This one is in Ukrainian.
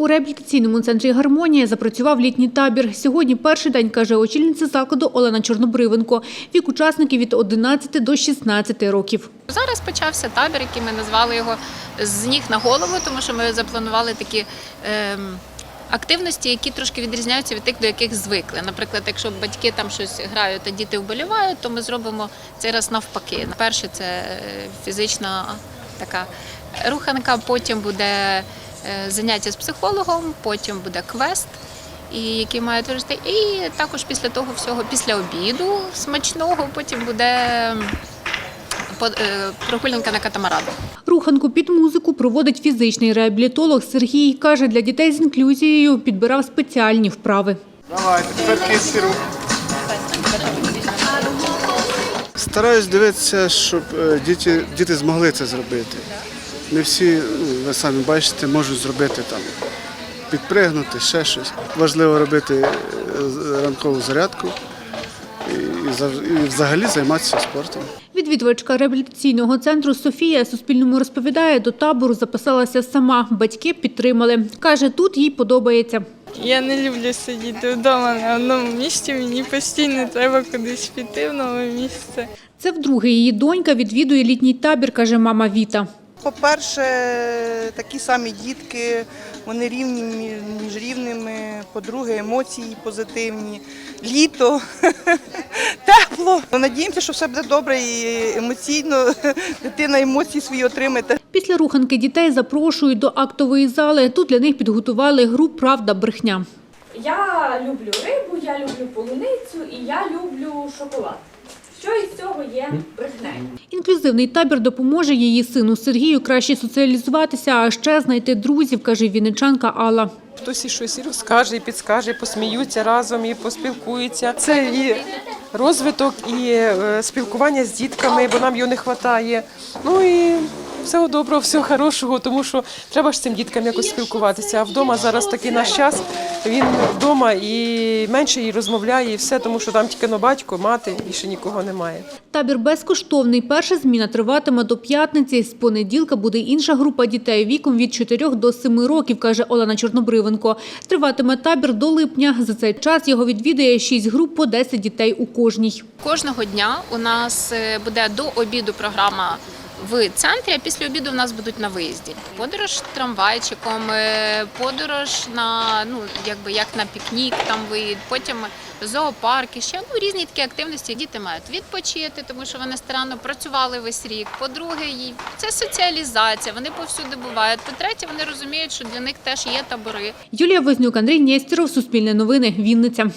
У реабілітаційному центрі «Гармонія» запрацював літній табір. Сьогодні перший день, каже очільниця закладу Олена Чорнобривенко. Вік учасників від 11 до 16 років. Зараз почався табір, який ми назвали його з ніг на голову, тому що ми запланували такі. ем, Активності, які трошки відрізняються від тих, до яких звикли. Наприклад, якщо батьки там щось грають, а діти вболівають, то ми зробимо цей раз навпаки. Перше це е, фізична така руханка, потім буде заняття з психологом, потім буде квест, і який мають вирішити. І також після того всього, після обіду смачного, потім буде по- е, прогулянка на катамаранах. Руханку під музику проводить фізичний реабілітолог Сергій. Каже, для дітей з інклюзією підбирав спеціальні вправи. Давайте, тепер рух. Стараюсь дивитися, щоб е, діти, діти змогли це зробити. Не всі, ну, ви самі бачите, можуть зробити там, підпригнути, ще щось. Важливо робити е, ранкову зарядку і, взагалі займатися спортом. Відвідувачка реабілітаційного центру Софія Суспільному розповідає, до табору записалася сама. Батьки підтримали. Каже, тут їй подобається. Я не люблю сидіти вдома на одному місці. Мені постійно треба кудись піти в нове місце. Це вдруге її донька відвідує літній табір, каже мама Віта. По-перше, такі самі дітки, вони рівні між рівними. По-друге, емоції позитивні. Літо, тепло. Надіємося, що все буде добре і емоційно дитина емоції свої отримає. Після руханки дітей запрошують до актової зали. Тут для них підготували гру Правда брехня. Я люблю рибу, я люблю полуницю і я люблю шоколад. Що із цього є брехнею? Інклюзивний табір допоможе її сину Сергію краще соціалізуватися, а ще знайти друзів, каже вінничанка Алла. Хтось і щось і розкаже, і підскаже, і посміються разом, і поспілкуються. Це і розвиток, і е, спілкування з дітками, бо нам його не вистачає. Ну і всього доброго, всього хорошого, тому що треба ж з цим діткам якось спілкуватися. А вдома зараз такий наш час. Він вдома і менше і розмовляє, і все, тому що там тільки но батько, мати, більше нікого немає. Табір безкоштовний. Перша зміна триватиме до п'ятниці. З понеділка буде інша група дітей віком від 4 до 7 років, каже Олена Чорнобривенко. Триватиме табір до липня. За цей час його відвідує 6 груп по 10 дітей у кожній. Кожного дня у нас е, буде до обіду програма в центрі, а після обіду у нас будуть на виїзді. Подорож трамвайчиком, е, подорож на ну якби як на пікнік, там виїзд, потім зоопарки, ще ну різні такі активності. Діти мають відпочити, тому що вони старанно працювали весь рік. По-друге, це соціалізація. Вони повсюди бувають. По-третє, вони розуміють, що для них теж є табори. Юлія Вознюк, Андрій Нєстєров, Суспільне новини, Вінниця.